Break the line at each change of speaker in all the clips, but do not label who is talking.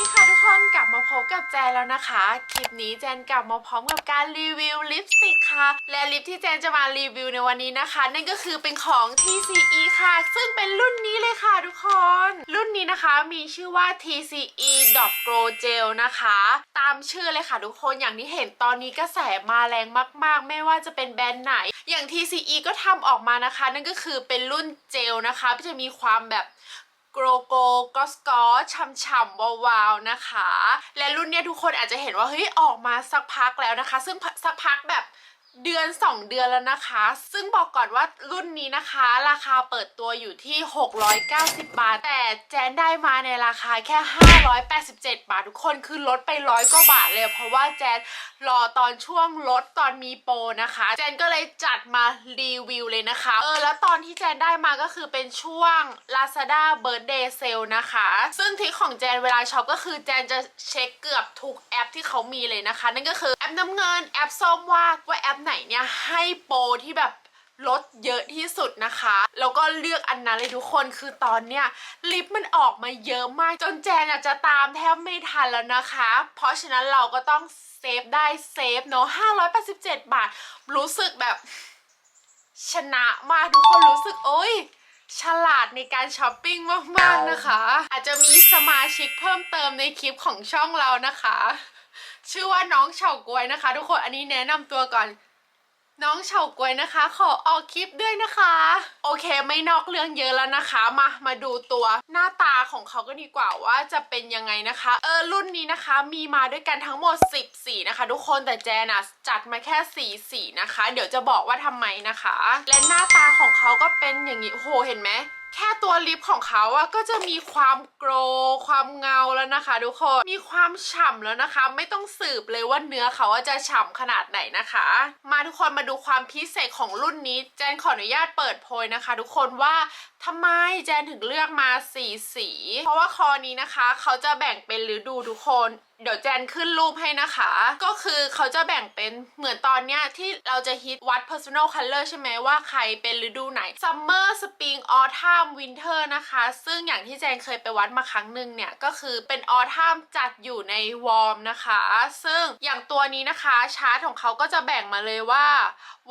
ดีค่ะทุกคนกลับมาพบกับแจนแล้วนะคะ คลิปนี้แจนกลับมาพร้อมกับการรีวิวลิปสติกค่ะ และลิปที่แจนจะมารีวิวในวันนี้นะคะ นั่นก็คือเป็นของ TCE ค่ะ ซึ่งเป็นรุ่นนี้เลยค่ะทุกคน รุ่นนี้นะคะมีชื่อว่า TCE Dot Glow Gel นะคะ ตามชื่อเลยค่ะทุกคนอย่างที่เห็นตอนนี้กระแสมาแรงมาก ๆ ไม่ว่าจะเป็นแบรนด์ไหน อย่าง TCE ก็ทำออกมานะคะ นั่นก็คือเป็นรุ่นเจลนะคะจะมีความแบบโกโกโกกอสกอฉ่ำๆวาวๆนะคะ และรุ่นเนี้ยทุกคนอาจจะเห็นว่าเฮ้ยออกมาสักพักแล้วนะคะ ซึ่งสักพักแบบ เดือน 2 เดือนแล้วนะคะ ซึ่งบอกก่อนว่ารุ่นนี้นะคะ ราคาเปิดตัวอยู่ที่ 690 บาท แต่แจนได้มาในราคาแค่ 587 บาท ทุกคนคือลดไปร้อยกว่าบาทเลย เพราะว่าแจนรอตอนช่วงลดตอนมีโปรนะคะ แจนก็เลยจัดมารีวิวเลยนะคะ เออ แล้วตอนที่แจนได้มาก็คือเป็นช่วง Lazada Birthday Sale นะคะ ซึ่งทิคของแจนเวลาช็อปก็คือแจนจะเช็คเกือบทุกแอปที่เขามีเลยนะคะ นั่นก็คือแอปน้ำเงินแอปส้มว่าว่าแอปไหนเนี่ยให้โปรที่แบบลดเยอะที่สุดนะคะ แล้วก็เลือกอันนั้นเลยทุกคน คือตอนเนี้ยลิปมันออกมาเยอะมาก จนแจนอาจจะตามแทบไม่ทันแล้วนะคะ เพราะฉะนั้นเราก็ต้องเซฟได้เซฟเนาะ587 บาท รู้สึกแบบชนะมากทุกคนรู้สึกโอ้ยฉลาดในการช้อปปิ้งมากๆนะคะ อาจจะมีสมาชิกเพิ่มเติมในคลิปของช่องเรานะคะ ชื่อว่าน้องเฉากวยนะคะ ทุกคนอันนี้แนะนำตัวก่อน น้องเฉาก๊วยนะคะ ขอออกคลิปด้วยนะคะ โอเคไม่นอกเรื่องเยอะแล้วนะคะมามาดูตัวหน้าตาของเขาก็ดีกว่าว่าจะเป็นยังไงนะคะเออรุ่นนี้นะคะมีมาด้วยกันทั้งหมด 10 สีนะคะ ทุกคนแต่แจนอะจัดมาแค่สีสีนะคะ เดี๋ยวจะบอกว่าทำไมนะคะ และหน้าตาของเขาก็เป็นอย่างนี้โอ้โหเห็นไหม แค่ตัวลิปของเขาอะก็จะมีความโกรความเงาแล้วนะคะทุกคนมีความฉ่ำแล้วนะคะ ไม่ต้องสืบเลยว่าเนื้อเขาจะฉ่ำขนาดไหนนะคะ มาทุกคนมาดูความพิเศษของรุ่นนี้ แจนขออนุญาตเปิดโพยนะคะ ทุกคนว่าทำไมแจนถึงเลือกมาสีสี เพราะว่าคอนี้นะคะ เขาจะแบ่งเป็นฤดูทุกคน เดี๋ยวแจนขึ้นรูปให้นะคะ ก็คือเขาจะแบ่งเป็นเหมือนตอนเนี้ยที่เราจะฮิตวัด personal color ใช่ไหมว่าใครเป็นฤดูไหน summer spring autumn winter นะคะ ซึ่งอย่างที่แจนเคยไปวัดมาครั้งหนึ่งเนี่ยก็คือเป็น autumn จัดอยู่ใน warm นะคะ ซึ่งอย่างตัวนี้นะคะชาร์ตของเขาก็จะแบ่งมาเลยว่า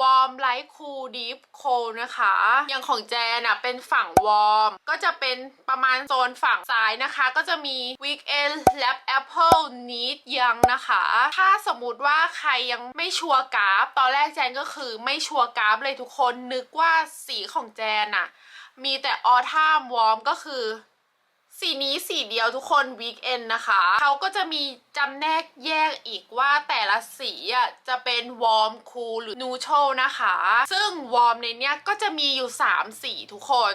warm light cool deep cold นะคะ อย่างของแจนอะเป็นฝั่ง warm ก็จะเป็นประมาณโซนฝั่งซ้ายนะคะ ก็จะมี weekend lab apple need ยังนะคะ ถ้าสมมุติว่าใครยังไม่ชัวร์กราฟ ตอนแรกแจนก็คือไม่ชัวร์กราฟเลยทุกคนนึกว่าสีของแจนอะมีแต่ autumn warm ก็คือ สีนี้สีเดียวทุกคนวีคเอนนะคะ เขาก็จะมีจำแนกแยกอีกว่าแต่ละสีอะจะเป็นวอร์มคูลหรือนูโชนะคะ ซึ่งวอร์มในเนี้ยก็จะมีอยู่ 3 สีทุกคน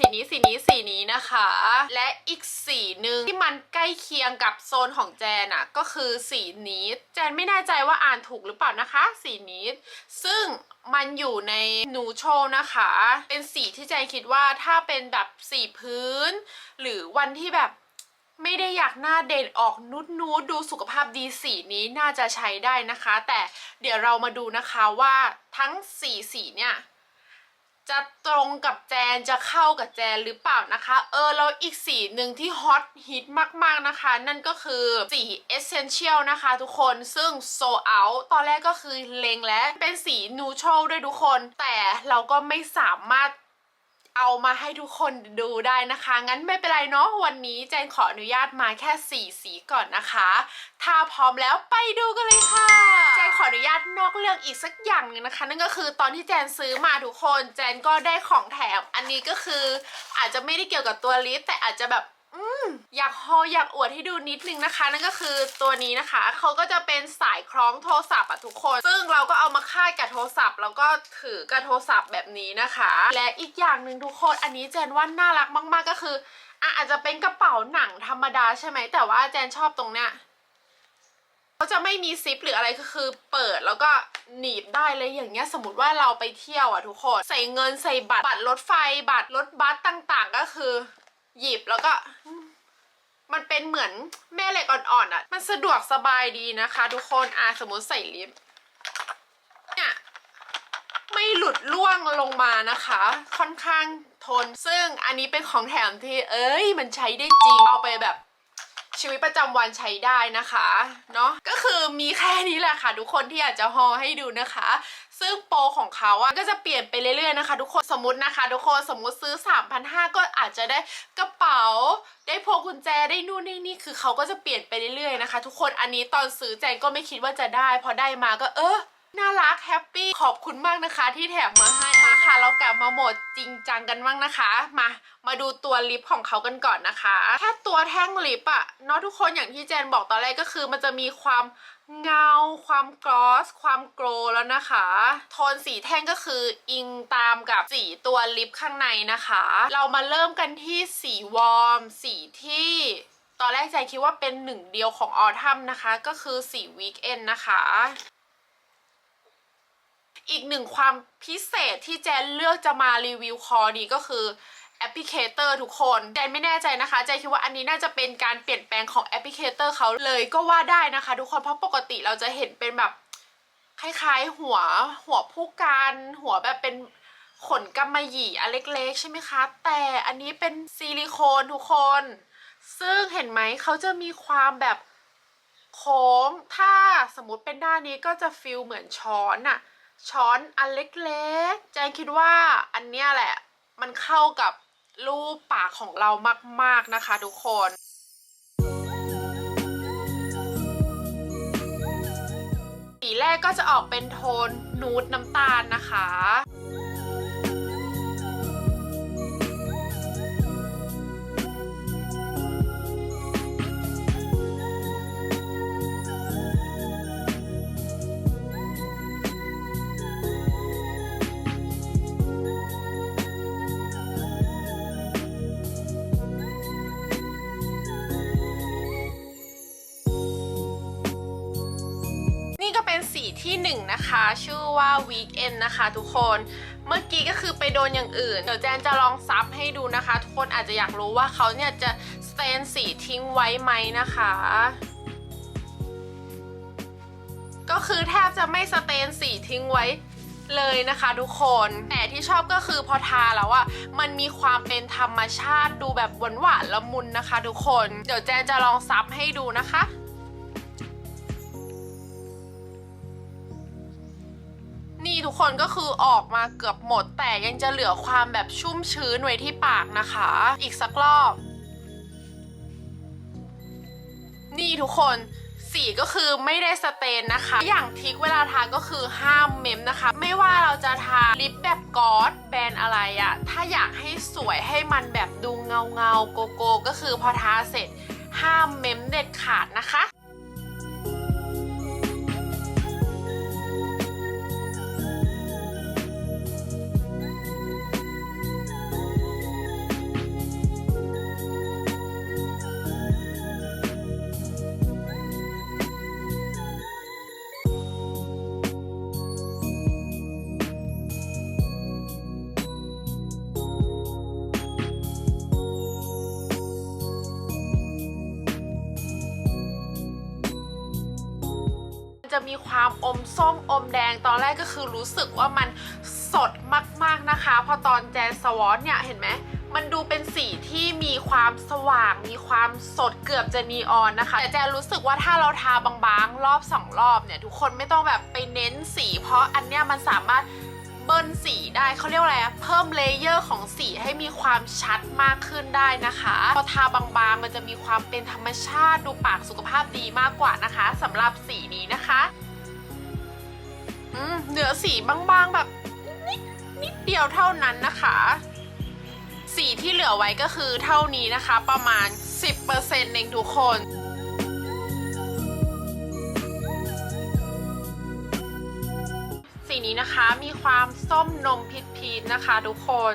สีนี้สีนี้สีนี้นะคะ และอีกสีหนึ่งที่มันใกล้เคียงกับโซนของแจนอะก็คือสีนี้ แจนไม่แน่ใจว่าอ่านถูกหรือเปล่านะคะ สีนี้ ซึ่งมันอยู่ในหนูโชนะคะ เป็นสีที่แจนคิดว่าถ้าเป็นแบบสีพื้น หรือวันที่แบบไม่ได้อยากหน้าเด่นออกนุดนูดๆดูสุขภาพดีสีนี้น่าจะใช้ได้นะคะ แต่เดี๋ยวเรามาดูนะคะว่าทั้งสีสีเนี่ย จะตรงกับแจนจะเข้ากับแจนหรือเปล่านะคะ เออแล้วอีกสีหนึ่งที่ฮอตฮิตมากๆนะคะ นั่นก็คือสี Essential นะคะทุกคนซึ่งโซเอาตอนแรกก็คือเลงและเป็นสี Neutral ด้วยทุกคน แต่เราก็ไม่สามารถ เอามาให้ทุกคนดูได้นะคะ งั้นไม่เป็นไรเนาะวันนี้แจนขออนุญาตมาแค่ 4 สีก่อนนะคะ ถ้าพร้อมแล้วไปดูกันเลยค่ะแจนขออนุญาตนอกเรื่องอีกสักอย่างหนึ่งนะคะ นั่นก็คือตอนที่แจนซื้อมาทุกคน แจนก็ได้ของแถม อันนี้ก็คืออาจจะไม่ได้เกี่ยวกับตัวลิปแต่อาจจะแบบ อยากฮออยากอวดให้ดูนิดนึงนะคะ นั่นก็คือตัวนี้นะคะเขาก็จะเป็นสายคล้องโทรศัพท์อะทุกคน ซึ่งเราก็เอามาคาดกับโทรศัพท์ แล้วก็ถือกับโทรศัพท์แบบนี้นะคะ และอีกอย่างหนึ่งทุกคนอันนี้แจนว่าน่ารักมาก ๆก็คืออะอาจจะเป็นกระเป๋าหนังธรรมดาใช่ไหมแต่ว่าแจนชอบตรงเนี้ยเขาจะไม่มีซิปหรืออะไรก็คือเปิดแล้วก็หนีบได้เลยอย่างเงี้ยสมมติว่าเราไปเที่ยวอะทุกคนใส่เงินใส่บัตรบัตรรถไฟบัตรรถบัสต่างๆ ก็คือ หยิบแล้วก็ มันเป็นเหมือนแม่เหล็กอ่อนๆอะ มันสะดวกสบายดีนะคะ ทุกคนอะสมมติใส่ลิปเนี่ยไม่หลุดล่วงลงมานะคะ ค่อนข้างทน ซึ่งอันนี้เป็นของแถมที่เอ้ย มันใช้ได้จริงเอาไปแบบ ชีวิตประจำวันใช้ได้นะคะเนาะก็คือมีแค่นี้แหละค่ะทุกคนที่อยากจะฮอให้ดูนะคะ ซึ่งโปรของเขาอะก็จะเปลี่ยนไปเรื่อยๆนะคะ ทุกคนสมมตินะคะ ทุกคนสมมติซื้อ 3,500 ก็อาจจะได้กระเป๋า ได้พวงกุญแจได้นู่นได้นี่คือเขาก็จะเปลี่ยนไปเรื่อยๆนะคะ ทุกคนอันนี้ตอนซื้อแจงก็ไม่คิดว่าจะได้ พอได้มาก็เออน่ารักแฮปปี้ขอบคุณมากนะคะที่แถมมาให้ เรากลับมาโหมดจริงจังกันบ้างนะคะ มา มาดูตัวลิปของเขากันก่อนนะคะ แค่ตัวแท่งลิปอะเนาะทุกคนอย่างที่เจนบอกตอนแรกก็คือ มันจะมีความเงา ความกลอส ความโกลแล้วนะคะ โทนสีแท่งก็คืออิงตามกับสีตัวลิปข้างในนะคะ เรามาเริ่มกันที่สีวอร์ม สีที่ตอนแรกใจคิดว่าเป็นหนึ่งเดียวของออทัมนะคะ ก็คือสีวีคเอนนะคะ อีกหนึ่งความพิเศษที่แจนเลือกจะมารีวิวคอนี้ก็คือแอปพลิเคเตอร์ทุกคนแจนไม่แน่ใจนะคะแจนคิดว่าอันนี้น่าจะเป็นการเปลี่ยนแปลงของแอปพลิเคเตอร์เขาเลยก็ว่าได้นะคะ ทุกคนเพราะปกติเราจะเห็นเป็นแบบคล้ายๆ หัวหัวผู้การหัวแบบเป็นขนกำมะหยี่อันเล็กๆ ใช่ไหมคะ แต่อันนี้เป็นซิลิโคนทุกคน ซึ่งเห็นไหมเขาจะมีความแบบโค้งถ้าสมมติเป็นด้านนี้ก็จะฟิลเหมือนช้อนอะ ช้อนอันเล็กๆแจงคิดว่าอันเนี้ยแหละ มันเข้ากับรูปปากของเรามากๆนะคะทุกคนสีแรกก็จะออกเป็นโทนนูดน้ำตาลนะคะ ที่หนึ่งนะคะ ชื่อว่า Weekend นะคะทุกคนเมื่อกี้ก็คือไปโดนอย่างอื่น เดี๋ยวแจนจะลองซับให้ดูนะคะ ทุกคนอาจจะอยากรู้ว่าเขาเนี่ยจะสเตนสีทิ้งไว้ไหมนะคะ ก็คือแทบจะไม่สเตนสีทิ้งไว้เลยนะคะทุกคน แต่ที่ชอบก็คือพอทาแล้วอะมันมีความเป็นธรรมชาติดูแบบหวานหวานๆละมุนนะคะ ทุกคน เดี๋ยวแจนจะลองซับให้ดูนะคะ ทุกคนก็คือออกมาเกือบหมด แต่ยังจะเหลือความแบบชุ่มชื้นไว้ที่ปากนะคะ อีกสักรอบ นี่ทุกคนสีก็คือไม่ได้สเตนนะคะ อย่างทิกเวลาทาก็คือห้ามเมมนะคะ ไม่ว่าเราจะทาลิปแบบกอสแบรนด์อะไรอะถ้าอยากให้สวยให้มันแบบดูเงาเงาโกโก้ก็คือพอทาเสร็จห้ามเมมเด็ดขาดนะคะ จะมีความอมส้มอมแดงตอนแรกก็คือรู้สึกว่ามันสดมากๆนะคะ พอตอนแจนสวอตเนี่ยเห็นไหมมันดูเป็นสีที่มีความสว่าง มีความสดเกือบจะนีออนนะคะ แต่แจนรู้สึกว่าถ้าเราทาบางๆ รอบสองรอบเนี่ย ทุกคนไม่ต้องแบบไปเน้นสี เพราะอันเนี้ยมันสามารถ เบิ้ลสีได้เขาเรียกอะไรอะเพิ่มเลเยอร์ของสีให้มีความชัดมากขึ้นได้นะคะพอทาบางๆมันจะมีความเป็นธรรมชาติดูปากสุขภาพดีมากกว่านะคะสำหรับสีนี้นะคะเหลือสีบางๆแบบนิดนิดเดียวเท่านั้นนะคะ สีที่เหลือไว้ก็คือเท่านี้นะคะ ประมาณ 10%เองทุกคน สีนี้นะคะมีความส้มนมพีชๆนะคะ ทุกคน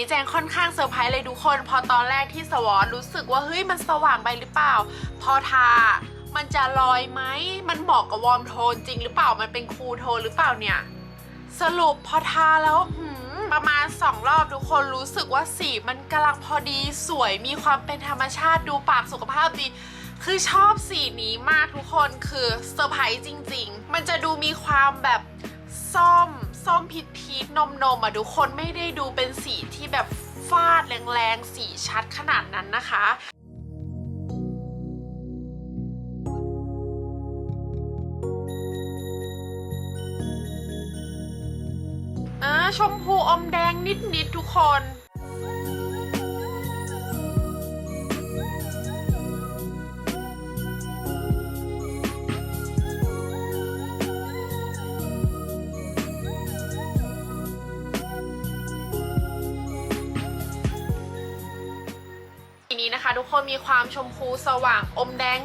นี้แจงค่อนข้างเซอร์ไพรส์เลยทุกคน พอตอนแรกที่สวอตรู้สึกว่าเฮ้ยมันสว่างไปหรือเปล่า พอทามันจะลอยไหม มันเหมาะกับวอร์มโทนจริงหรือเปล่า มันเป็นคูลโทนหรือเปล่าเนี่ย สรุปพอทาแล้วประมาณสองรอบทุกคนรู้สึกว่าสีมันกำลังพอดีสวยมีความเป็นธรรมชาติดูปากสุขภาพดี คือชอบสีนี้มากทุกคนคือเซอร์ไพรส์จริง ๆ มันจะดูมีความแบบ ส้มพีชพีชนมนมๆอะทุกคนไม่ได้ดูเป็นสีที่แบบฟาดแรงๆ สีชัดขนาดนั้นนะคะชมพูอมแดงนิดๆทุกคนะทุกคนมีความชมพูสว่างอมแดง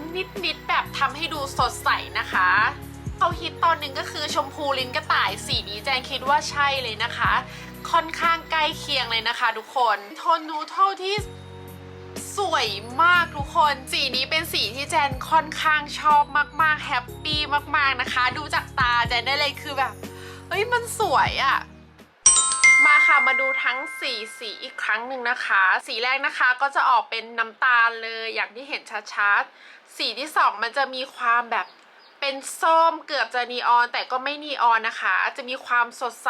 นิดๆแบบทำให้ดูสดใสนะคะเขาฮิตตอนหนึ่งก็คือชมพูลิ้นกระต่ายสีนี้แจงคิดว่าใช่เลยนะคะ ค่อนข้างใกล้เคียงเลยนะคะทุกคนโทนนูเทลที่สวยมากทุกคน สีนี้เป็นสีที่แจนค่อนข้างชอบมากๆแฮปปี้มากๆนะคะ ดูจากตาแจนได้เลยคือแบบเฮ้ยมันสวยอะ มาค่ะมาดูทั้ง4สีอีกครั้งหนึ่งนะคะ สีแรกนะคะก็จะออกเป็นน้ำตาลเลยอย่างที่เห็นชัดๆสีที่ 2 มันจะมีความแบบเป็นส้มเกือบจะนีออนแต่ก็ไม่นีออนนะคะ จะมีความสดใส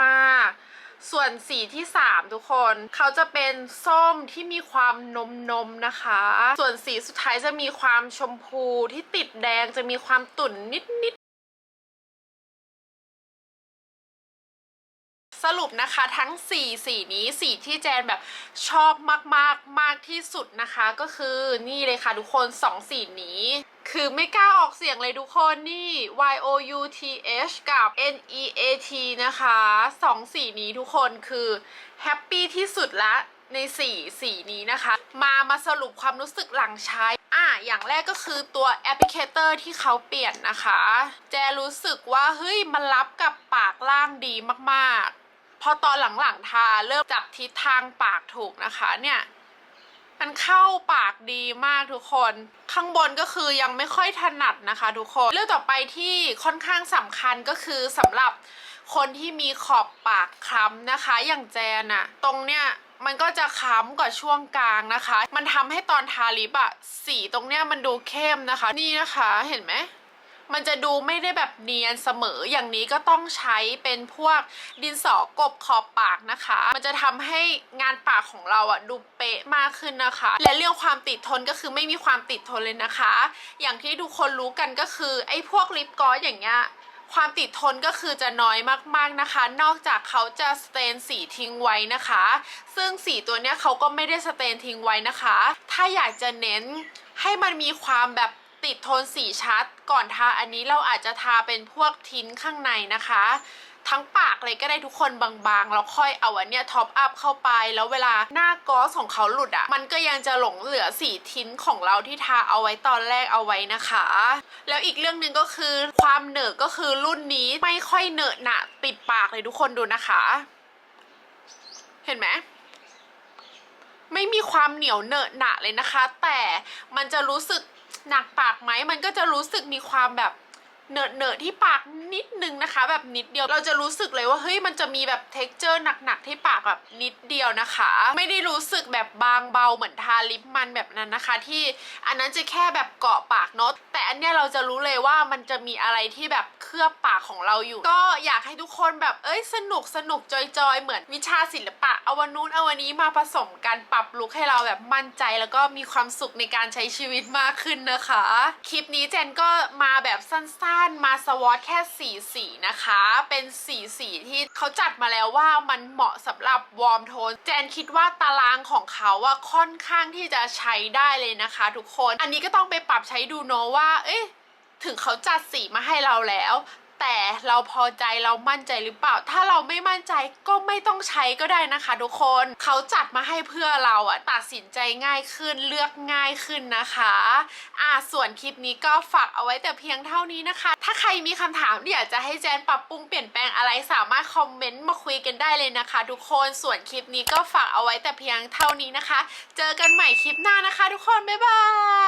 มากๆ ส่วนสีที่ 3 ทุกคนเขาจะเป็นส้มที่มีความนมนมนะคะ ส่วนสีสุดท้ายจะมีความชมพูที่ติดแดงจะมีความตุ่นนิด สรุปนะคะทั้ง 4 สีนี้สีที่แจนแบบชอบมากๆมากที่สุดนะคะ ก็คือนี่เลยค่ะทุกคน 2 สีนี้คือไม่กล้าออกเสียงเลยทุกคนนี่ Y O U T H กับ N E A T นะคะ2สีนี้ทุกคนคือแฮปปี้ที่สุดละในสีสีนี้นะคะ มามาสรุปความรู้สึกหลังใช้อะอย่างแรกก็คือตัวแอปพลิเคเตอร์ที่เขาเปลี่ยนนะคะ แจรู้สึกว่าเฮ้ยมันรับกับปากล่างดีมากๆ พอตอนหลังๆทาเริ่มจับทิศทางปากถูกนะคะเนี่ยมันเข้าปากดีมากทุกคน ข้างบนก็คือยังไม่ค่อยถนัดนะคะทุกคน เรื่องต่อไปที่ค่อนข้างสำคัญก็คือสำหรับคนที่มีขอบปากคล้ำนะคะ อย่างแจนอะตรงเนี้ยมันก็จะคล้ำกว่าช่วงกลางนะคะ มันทำให้ตอนทาลิปอะสีตรงเนี้ยมันดูเข้มนะคะ นี่นะคะเห็นไหม มันจะดูไม่ได้แบบเนียนเสมออย่างนี้ก็ต้องใช้เป็นพวกดินสอกบขอบปากนะคะ มันจะทำให้งานปากของเราอะดูเป๊ะมากขึ้นนะคะ และเรื่องความติดทนก็คือไม่มีความติดทนเลยนะคะ อย่างที่ทุกคนรู้กันก็คือไอ้พวกลิปกลอสอย่างเงี้ยความติดทนก็คือจะน้อยมากๆนะคะ นอกจากเขาจะสเตนสีทิ้งไว้นะคะ ซึ่งสีตัวเนี้ยเขาก็ไม่ได้สเตนทิ้งไว้นะคะ ถ้าอยากจะเน้นให้มันมีความแบบ ติดโทนสีชัด ก่อนทาอันนี้เราอาจจะทาเป็นพวกทิ้นข้างในนะคะ ทั้งปากเลยก็ได้ทุกคนบางๆแล้วค่อยเอาอันเนี้ยท็อปอัพเข้าไป แล้วเวลาหน้ากอสของเขาหลุดอะ่ะ มันก็ยังจะหลงเหลือสีทิ้นของเราที่ทาเอาไว้ตอนแรกเอาไว้นะคะ แล้วอีกเรื่องหนึ่งก็คือความเหนอะก็คือรุ่นนี้ไม่ค่อยเหนอะหนะติดปากเลยทุกคนดูนะคะ เห็นไหมไม่มีความเหนียวเหนอะหนะเลยนะคะ แต่มันจะรู้สึก หนักปากไหมมันก็จะรู้สึกมีความแบบ เนอะเนอะที่ปากนิดนึงนะคะ แบบนิดเดียวเราจะรู้สึกเลยว่าเฮ้ยมันจะมีแบบเท็กเจอร์หนักๆที่ปากแบบนิดเดียวนะคะ ไม่ได้รู้สึกแบบบางเบาเหมือนทาลิปมันแบบนั้นนะคะ ที่อันนั้นจะแค่แบบเกาะปากเนาะแต่อันเนี้ยเราจะรู้เลยว่ามันจะมีอะไรที่แบบเคลือบปากของเราอยู่ ก็อยากให้ทุกคนแบบเอ้ยสนุกสนุกจอยๆ เหมือนวิชาศิลปะเอาวันนู้นเอาวันนี้มาผสมกันปรับลุคให้เราแบบมั่นใจแล้วก็มีความสุขในการใช้ชีวิตมากขึ้นนะคะ คลิปนี้เจนก็มาแบบสั้นๆมาสวอตแค่สีสีนะคะ เป็นสีสีที่เขาจัดมาแล้วว่ามันเหมาะสำหรับวอร์มโทน แจนคิดว่าตารางของเขาอะค่อนข้างที่จะใช้ได้เลยนะคะ ทุกคน อันนี้ก็ต้องไปปรับใช้ดูเนาะว่า เอ๊ะถึงเขาจัดสีมาให้เราแล้ว แต่เราพอใจเรามั่นใจหรือเปล่า ถ้าเราไม่มั่นใจก็ไม่ต้องใช้ก็ได้นะคะ ทุกคนเขาจัดมาให้เพื่อเราอะตัดสินใจง่ายขึ้นเลือกง่ายขึ้นนะคะอ่าส่วนคลิปนี้ก็ฝากเอาไว้แต่เพียงเท่านี้นะคะ ถ้าใครมีคำถามอยากจะให้แจนปรับปรุงเปลี่ยนแปลงอะไรสามารถคอมเมนต์มาคุยกันได้เลยนะคะ ทุกคนส่วนคลิปนี้ก็ฝากเอาไว้แต่เพียงเท่านี้นะคะ เจอกันใหม่คลิปหน้านะคะ ทุกคนบ๊ายบาย